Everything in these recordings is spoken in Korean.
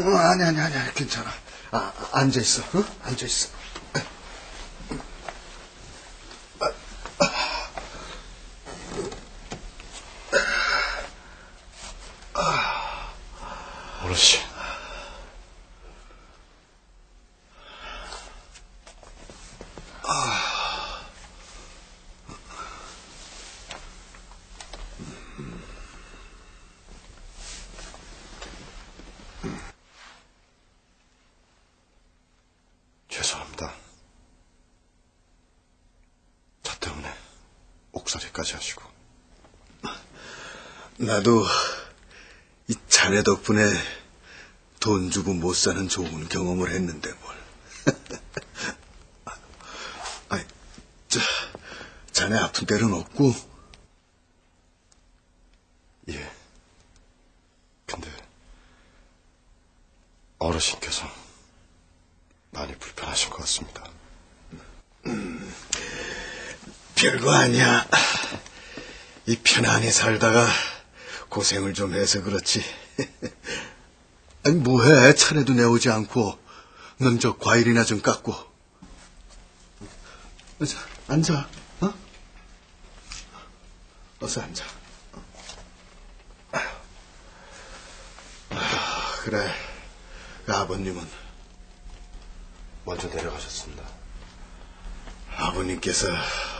어, 아니, 아니, 아니, 괜찮아. 아, 앉아있어, 어? 앉아있어. 어르신. 죄송합니다. 저 때문에 옥살이까지 하시고. 나도 이 자네 덕분에 돈 주고 못 사는 좋은 경험을 했는데 뭘. 아이, 저, 자네 아픈 데는 없고, 예. 근데 어르신께서 많이 불편하신 것 같습니다. 별거 아니야. 이 편안히 살다가 고생을 좀 해서 그렇지. 아니, 뭐해. 차례도 내오지 않고. 넌 저 과일이나 좀 깎고. 자, 앉아. 어? 어서 앉아. 아, 그래. 그 아버님은 먼저 내려가셨습니다. 아버님께서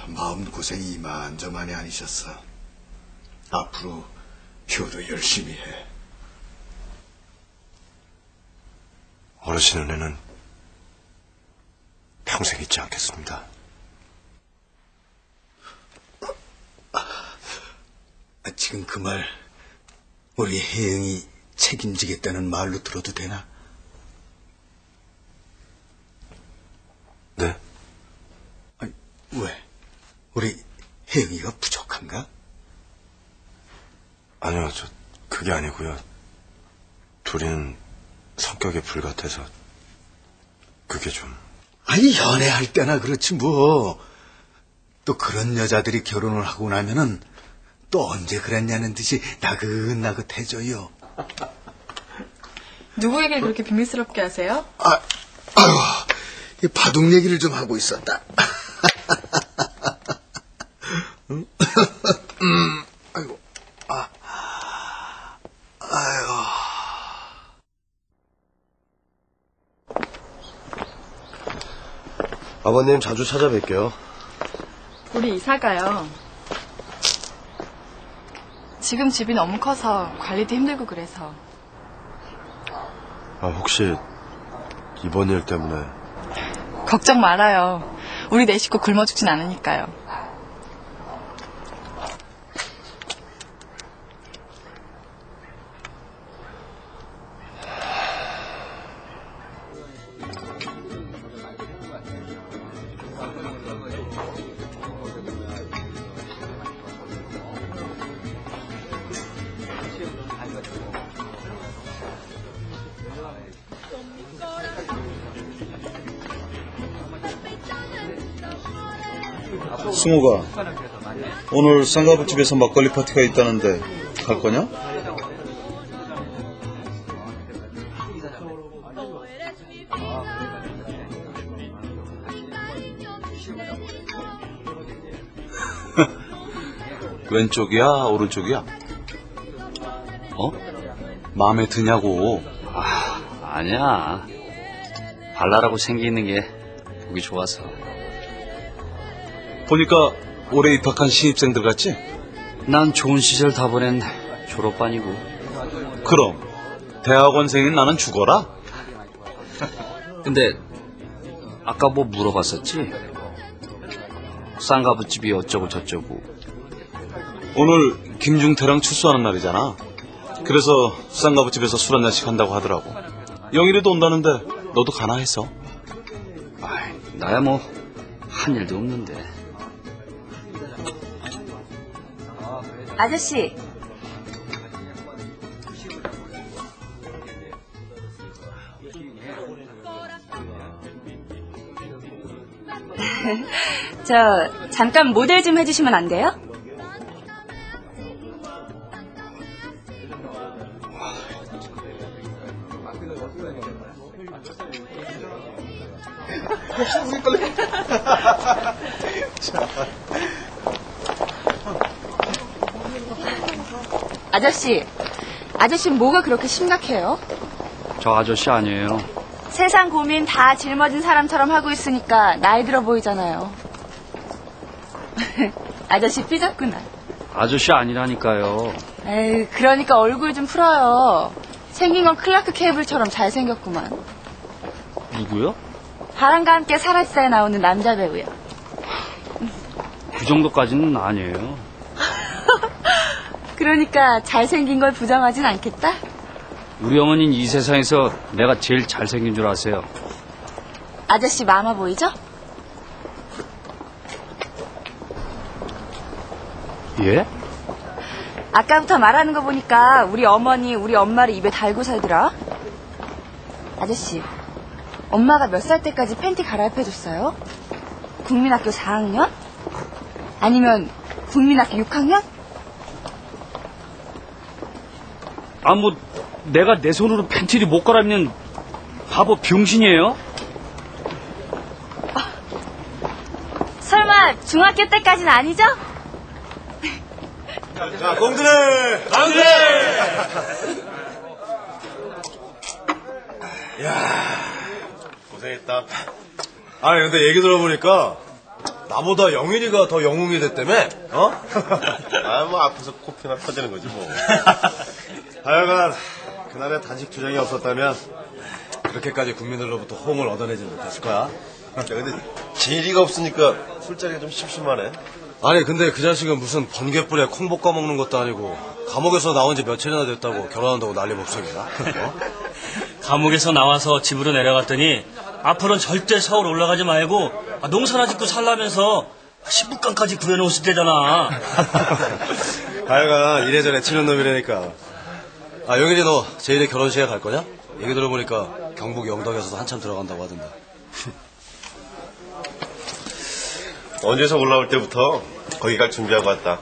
마음고생이 이만저만이 아니셨어. 앞으로 효도 열심히 해. 어르신 은혜는 평생 잊지 않겠습니다. 아, 지금 그 말 우리 혜영이 책임지겠다는 말로 들어도 되나? 네? 아니, 왜? 우리 혜영이가 부족한가? 아니요, 저, 그게 아니고요. 둘이는 성격이 불같아서, 그게 좀, 아니 연애할 때나 그렇지 뭐. 또 그런 여자들이 결혼을 하고 나면은 또 언제 그랬냐는 듯이 나긋나긋해져요. 누구 얘기를 그렇게 비밀스럽게 하세요? 아, 아유, 이 바둑 얘기를 좀 하고 있었다. 음, 아이고, 아, 아유. 아버님 자주 찾아뵐게요. 우리 이사 가요. 지금 집이 너무 커서 관리도 힘들고 그래서 아, 혹시, 이번 일 때문에, 걱정 말아요. 우리 네 식구 굶어 죽진 않으니까요. 승우가 오늘 쌍가부집에서 막걸리 파티가 있다는데 갈 거냐? 왼쪽이야 오른쪽이야? 어? 마음에 드냐고 아, 아니야. 발랄하고 생기 있는 게 보기 좋아서. 보니까 올해 입학한 신입생들 같지? 난 좋은 시절 다 보낸 졸업반이고. 그럼 대학원생인 나는 죽어라? 근데 아까 뭐 물어봤었지? 쌍가부집이 어쩌고 저쩌고. 오늘 김중태랑 출소하는 날이잖아. 그래서 쌍가부집에서 술 한 잔씩 한다고 하더라고. 영일이도 온다는데 너도 가나 했어. 아이, 나야 뭐 한 일도 없는데. 아저씨. 저 잠깐 모델 좀 해주시면 안 돼요? 아저씨, 아저씨 뭐가 그렇게 심각해요? 저 아저씨 아니에요. 세상 고민 다 짊어진 사람처럼 하고 있으니까 나이 들어 보이잖아요. 아저씨 삐졌구나. 아저씨 아니라니까요. 에이, 그러니까 얼굴 좀 풀어요. 생긴 건 클라크 케이블처럼 잘생겼구만. 누구요? 바람과 함께 사라지다에 나오는 남자 배우요. 그 정도까지는 아니에요. 그러니까 잘생긴 걸 부정하진 않겠다? 우리 어머니는 이 세상에서 내가 제일 잘생긴 줄 아세요. 아저씨 마마 보이죠? 예? 아까부터 말하는 거 보니까 우리 어머니, 우리 엄마를 입에 달고 살더라. 아저씨, 엄마가 몇 살 때까지 팬티 갈아입혀줬어요? 국민학교 4학년? 아니면 국민학교 6학년? 아, 뭐, 내가 내 손으로 팬티를 못 갈아입는 바보 병신이에요? 설마 중학교 때까지는 아니죠? 자, 공들해! 고생했다. 아니 근데 얘기 들어보니까 나보다 영일이가 더 영웅이 됐다며? 어? 아, 뭐, 앞에서 코피나 터지는 거지, 뭐. 하여간 그날의 단식 투정이 없었다면 그렇게까지 국민들로부터 호응을 얻어내지 못했을 거야. 야, 근데 제일이가 없으니까 술자리가 좀 심심하네. 아니 근데 그 자식은 무슨 번개불에 콩 볶 아 먹는 것도 아니고 감옥에서 나온 지 며칠이나 됐다고 결혼한다고 난리 목소리야. 어? 감옥에서 나와서 집으로 내려갔더니 앞으로는 절대 서울 올라가지 말고 아, 농사나 짓고 살라면서 신부감까지 구해놓으실 때잖아. 하여간 이래저래 치는 놈이라니까. 아 영일이 너 제일의 결혼식에 갈 거냐? 얘기 들어보니까 경북 영덕에서도 한참 들어간다고 하던데. 언제서 올라올 때부터 거기 갈 준비하고 왔다.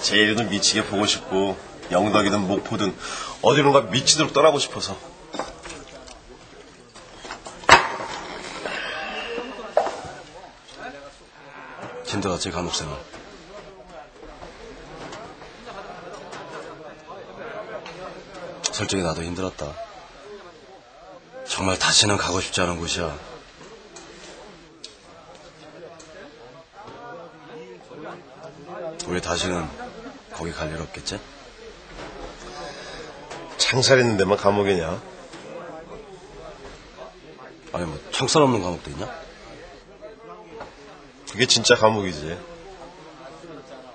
제일이는 미치게 보고 싶고, 영덕이든 목포든 어디론가 미치도록 떠나고 싶어서. 힘들었지 감옥생활. 솔직히 나도 힘들었다. 정말 다시는 가고 싶지 않은 곳이야. 우리 다시는 거기 갈 일 없겠지? 창살 있는 데만 감옥이냐? 아니 뭐 청살 없는 감옥도 있냐? 그게 진짜 감옥이지.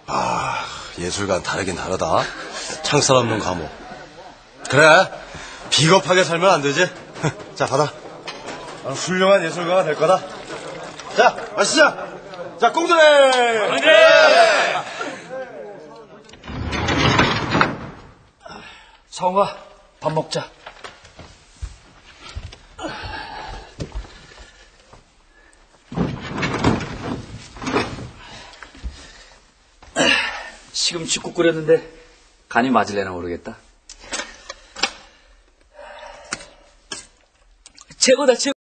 아 예술관 다르긴 다르다. 창살 없는 감옥. 그래 비겁하게 살면 안 되지. 자 받아. 아, 훌륭한 예술가가 될 거다. 자 마시자. 자 꽁들해. 성아, 밥 먹자. 시금치국 끓였는데 간이 맞을래나 모르겠다. 최고다, 최고.